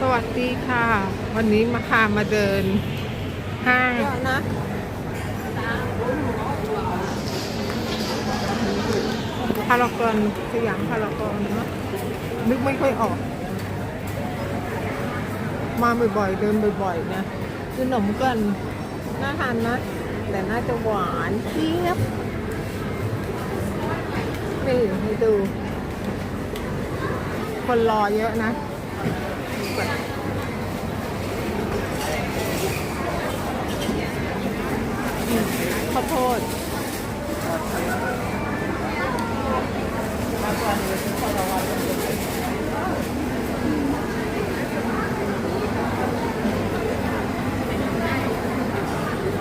สวัสดีค่ะ วันนี้มาพามาเดินห้างนะพารากอนสยามพารากอนเนาะนึกไม่ค่อยออก มาบ่อยๆ เดินบ่อยๆนะขนมกันน่าทานนะ แต่น่าจะหวานเจี๊ยบนี่ให้ดู คนรอเยอะนะ ข้าวโพด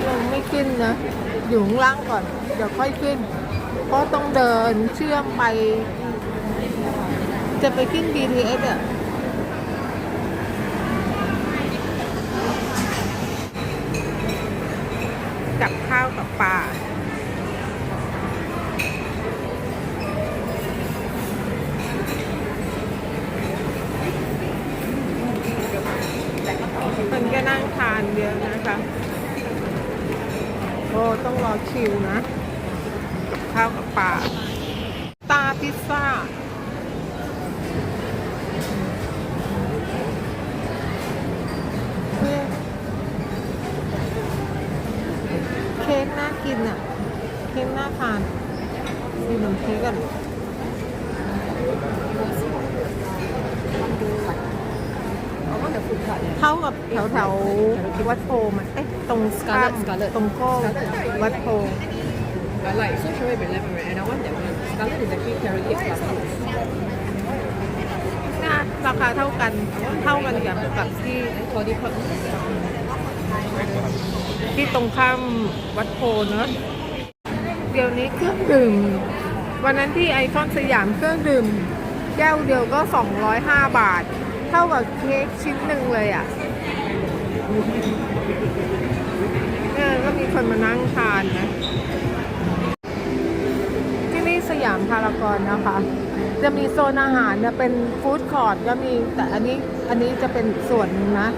ลงไม่ขึ้นนะ อยู่ข้างล่างก่อน เดี๋ยวค่อยขึ้น เพราะต้องเดินเชื่อมไป จะไปขึ้น BTS อะ ต้องรอคิวนะ กับข้าวกับปลาตาพิซซ่าเค้กน่ากินอะ เค้กน่าทานดูขนมเค้กกัน I want the food cart yeah. เท่ากับแถวแถวๆวัดโพมันเอ๊ะตรง Scarlet ข้าม Scarlet ตรงโก้ Scarlet วัดโพ I like so should be eleven right and I want that one Scarlet is actually carrot cake plus fruits น่าราคาเท่ากันเท่ากันกับกับที่ and toddy pot ที่ตรงข้ามวัดโพเนอะเดี๋ยวนี้เครื่องดื่ม วันนั้นที่ไอคอนสยามเครื่องดื่ม แก้วเดียวก็ 205 บาท เท่ากับเค้กชิ้นหนึ่งเลยอะเออก็มีคนมานั่งทานนะ ที่นี่สยามพารากอนนะคะ จะมีโซนอาหารเนี่ยเป็นฟู้ดคอร์ทก็มีแต่อันนี้อันนี้จะเป็นส่วนหนึ่งนะ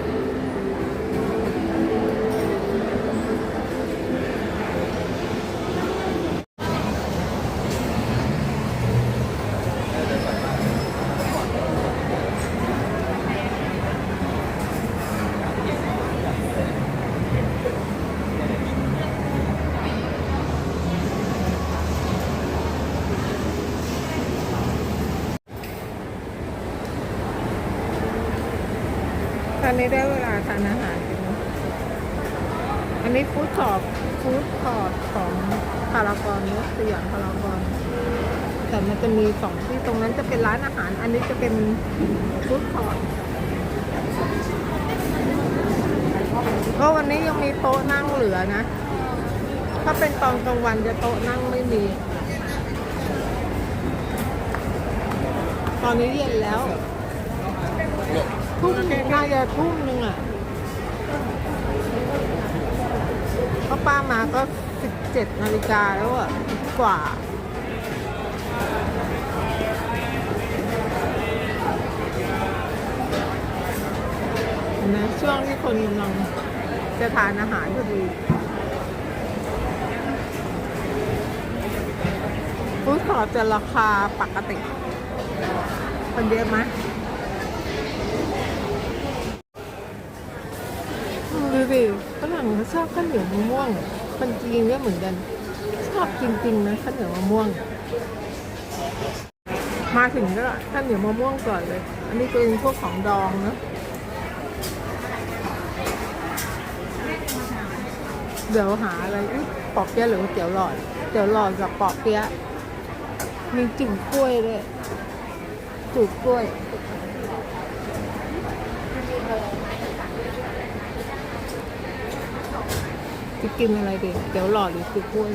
ตอนนี้ได้เวลาทานอาหาร อันนี้ฟู้ดคอร์ทฟู้ดคอร์ทของพารากอนนะสยามพารากอนแต่มันจะมีสองที่ตรงนั้นจะเป็นร้านอาหาร อันนี้จะเป็นฟู้ดคอร์ทก็วันนี้ยังมีโต๊ะนั่งเหลือนะ ถ้าเป็นตอนกลางวันจะโต๊ะนั่งไม่มี ตอนนี้เย็นแล้ว ทุ่มน่าจะทุ่มหนึ่งอะก็ป้ามาก็สิบเจ็ดนาฬิกาแล้วอะกว่านไหมช่วงที่คนกำลังจะทานอาหารพอดีฟู้ดคอร์จะราคาปกติ คนเยอะไหม ดู สิฝรั่งเขาชอบข้าวเหนียวมะม่วง คนจีนก็เหมือนกัน ชอบจริงๆนะข้าวเหนียวมะม่วง มาถึงก็ข้าวเหนียวมะม่วงก่อนเลย อันนี้เป็นพวกของดองเนะเดี๋ยวหาอะไรปอกเปี๊ยะหรือเตี๋ยวหลอดเตี๋ยวหลอดกับปอกเปี๊ยะมีจุ่มกล้วยด้วยจุ่มกล้วย จะกินอะไรดีเดี๋ยวหลอดหรือคือกล้วย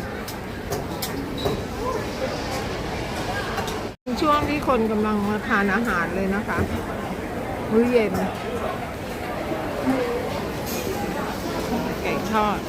ช่วงที่คนกำลังมาทานอาหารเลยนะคะ มื้อเย็นไก่ทอด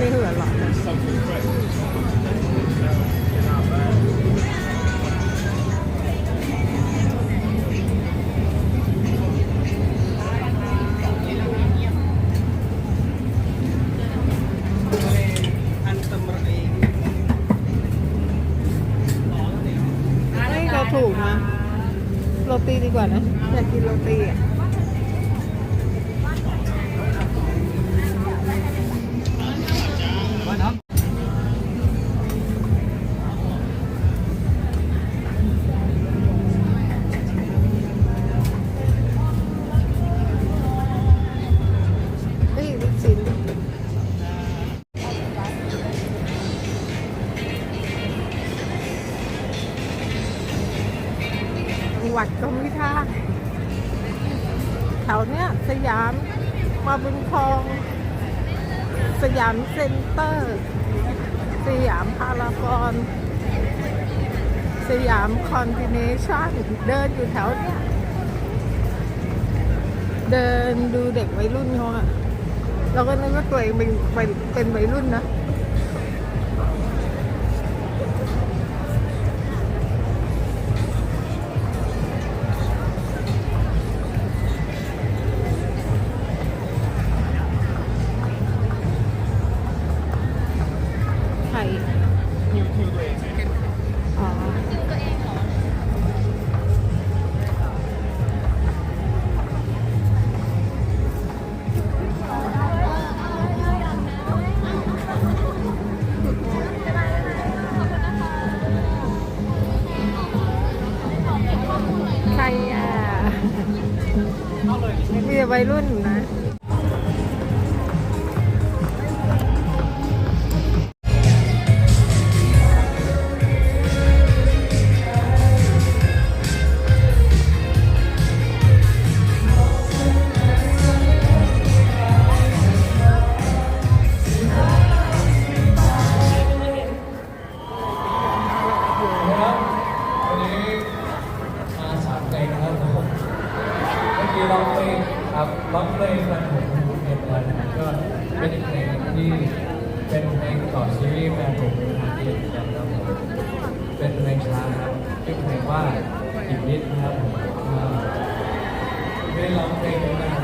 ไม่เหลือหรอกถูกนะโรตีดีกว่านะ อยากกินโรตีอะ วัดก็ม่ได้แถวเนี้ยสยามมาบุญคลอง สยามเซ็นเตอร์ สยามพารากอนสยามคอนติเนชั่นเดินอยู่แถวเนี้ยเดินดูเด็กวัยรุ่นเขาอะเราก็นึกว่าตัวเองเป็นเป็นเป็นวัยรุ่นนะ เป็นเพลงต่อซีรีส์แฟนผมคุณเห็นกันครับผมเป็นเพลงช้าครับชื่อเพลงว่าอีกนิดนะครับผมอ่าไม่ได้ร้องเพลงนานแล้นะ